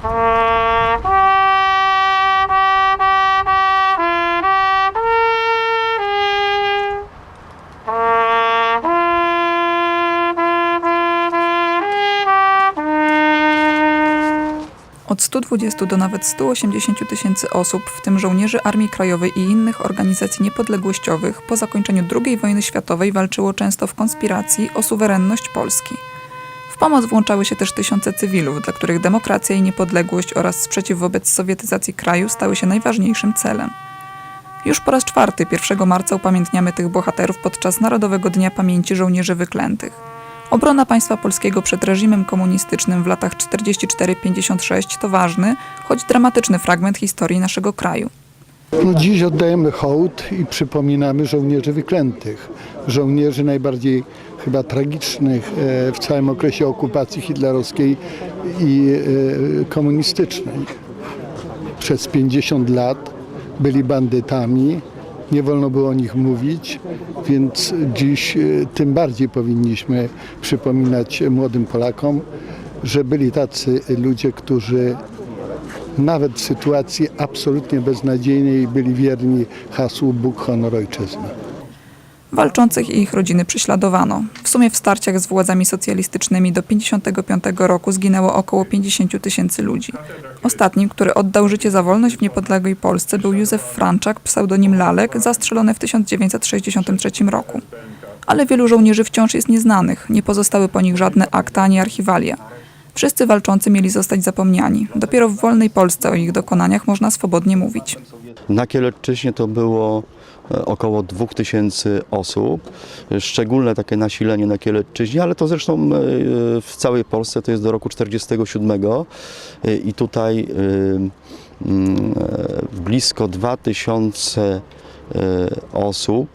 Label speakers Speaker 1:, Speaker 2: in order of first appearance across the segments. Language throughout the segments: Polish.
Speaker 1: Od 120 do nawet 180 tysięcy osób, w tym żołnierzy Armii Krajowej i innych organizacji niepodległościowych, po zakończeniu II wojny światowej walczyło często w konspiracji o suwerenność Polski. Pomoc włączały się też tysiące cywilów, dla których demokracja i niepodległość oraz sprzeciw wobec sowietyzacji kraju stały się najważniejszym celem. Już po raz czwarty 1 marca upamiętniamy tych bohaterów podczas Narodowego Dnia Pamięci Żołnierzy Wyklętych. Obrona państwa polskiego przed reżimem komunistycznym w latach 44-56 to ważny, choć dramatyczny fragment historii naszego kraju.
Speaker 2: No dziś oddajemy hołd i przypominamy żołnierzy wyklętych. Żołnierzy najbardziej chyba tragicznych e, w całym okresie okupacji hitlerowskiej i e, komunistycznej. Przez 50 lat byli bandytami, nie wolno było o nich mówić, więc dziś e, tym bardziej powinniśmy przypominać młodym Polakom, że byli tacy ludzie, którzy nawet w sytuacji absolutnie beznadziejnej byli wierni hasłu Bóg, honor, ojczyzna.
Speaker 1: Walczących i ich rodziny prześladowano. W sumie w starciach z władzami socjalistycznymi do 1955 roku zginęło około 50 tysięcy ludzi. Ostatnim, który oddał życie za wolność w niepodległej Polsce był Józef Franczak, pseudonim Lalek, zastrzelony w 1963 roku. Ale wielu żołnierzy wciąż jest nieznanych, nie pozostały po nich żadne akta ani archiwalia. Wszyscy walczący mieli zostać zapomniani. Dopiero w wolnej Polsce o ich dokonaniach można swobodnie mówić.
Speaker 3: Na Kielecczyźnie to było e, około 2000 osób. Szczególne takie nasilenie na Kielecczyźnie, ale to zresztą e, w całej Polsce to jest do roku 47 E, i tutaj mm, blisko 2000 e, osób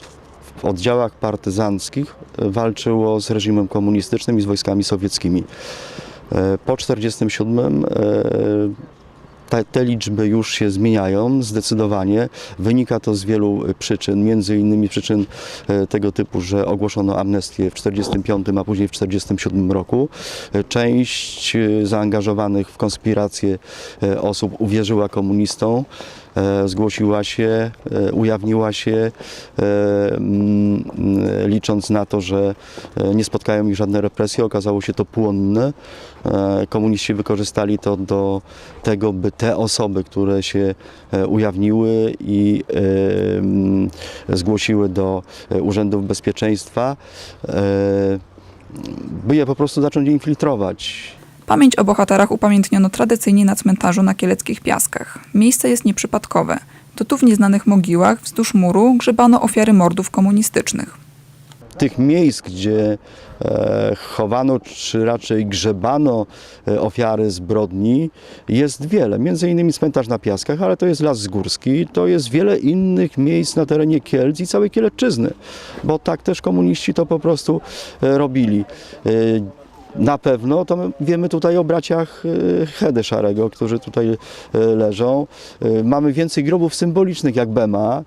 Speaker 3: w oddziałach partyzanckich walczyło z reżimem komunistycznym i z wojskami sowieckimi. E, Po 1947 te, te liczby już się zmieniają zdecydowanie. Wynika to z wielu e, przyczyn, między innymi przyczyn e, tego typu, że ogłoszono amnestię w 1945, a później w 1947 roku. E, Część e, zaangażowanych w konspirację e, osób uwierzyła komunistom, e, zgłosiła się, e, ujawniła się, e, licząc na to, że e, nie spotkają ich żadne represje. Okazało się to płonne. E, Komuniści wykorzystali to do tego, by te osoby, które się e, ujawniły i e, zgłosiły do e, urzędów bezpieczeństwa, e, by je po prostu zacząć infiltrować.
Speaker 1: Pamięć o bohaterach upamiętniono tradycyjnie na cmentarzu na Kieleckich Piaskach. Miejsce jest nieprzypadkowe. To tu w nieznanych mogiłach wzdłuż muru grzebano ofiary mordów komunistycznych.
Speaker 3: tych miejsc, gdzie e, chowano czy raczej grzebano e, ofiary zbrodni jest wiele. Między innymi cmentarz na Piaskach, ale to jest Las Górski, to jest wiele innych miejsc na terenie Kielc i całej Kielecczyzny, bo tak też komuniści to po prostu e, robili. Na pewno to my wiemy tutaj o braciach e, Hedy Szarego, którzy tutaj e, leżą. E, Mamy więcej grobów symbolicznych jak Bema.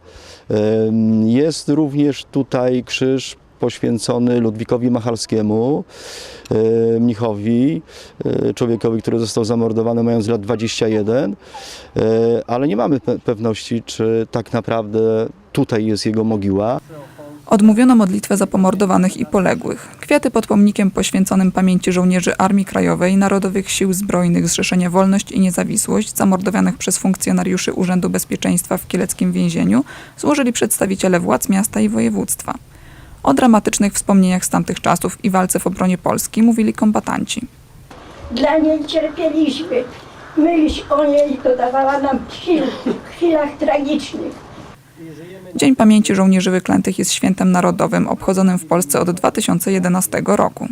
Speaker 3: Jest również tutaj krzyż poświęcony Ludwikowi Machalskiemu, mnichowi, człowiekowi, który został zamordowany mając lat 21, e, ale nie mamy pe- pewności, czy tak naprawdę tutaj jest jego mogiła.
Speaker 1: Odmówiono modlitwę za pomordowanych i poległych. Kwiaty pod pomnikiem poświęconym pamięci żołnierzy Armii Krajowej, Narodowych Sił Zbrojnych Zrzeszenia Wolność i Niezawisłość, zamordowanych przez funkcjonariuszy Urzędu Bezpieczeństwa w kieleckim więzieniu, złożyli przedstawiciele władz miasta i województwa. O dramatycznych wspomnieniach z tamtych czasów i walce w obronie Polski mówili kombatanci.
Speaker 4: Dla niej cierpieliśmy. Myśl o niej dodawała nam sił w chwilach tragicznych.
Speaker 1: Dzień Pamięci Żołnierzy Wyklętych jest świętem narodowym obchodzonym w Polsce od 2011 roku.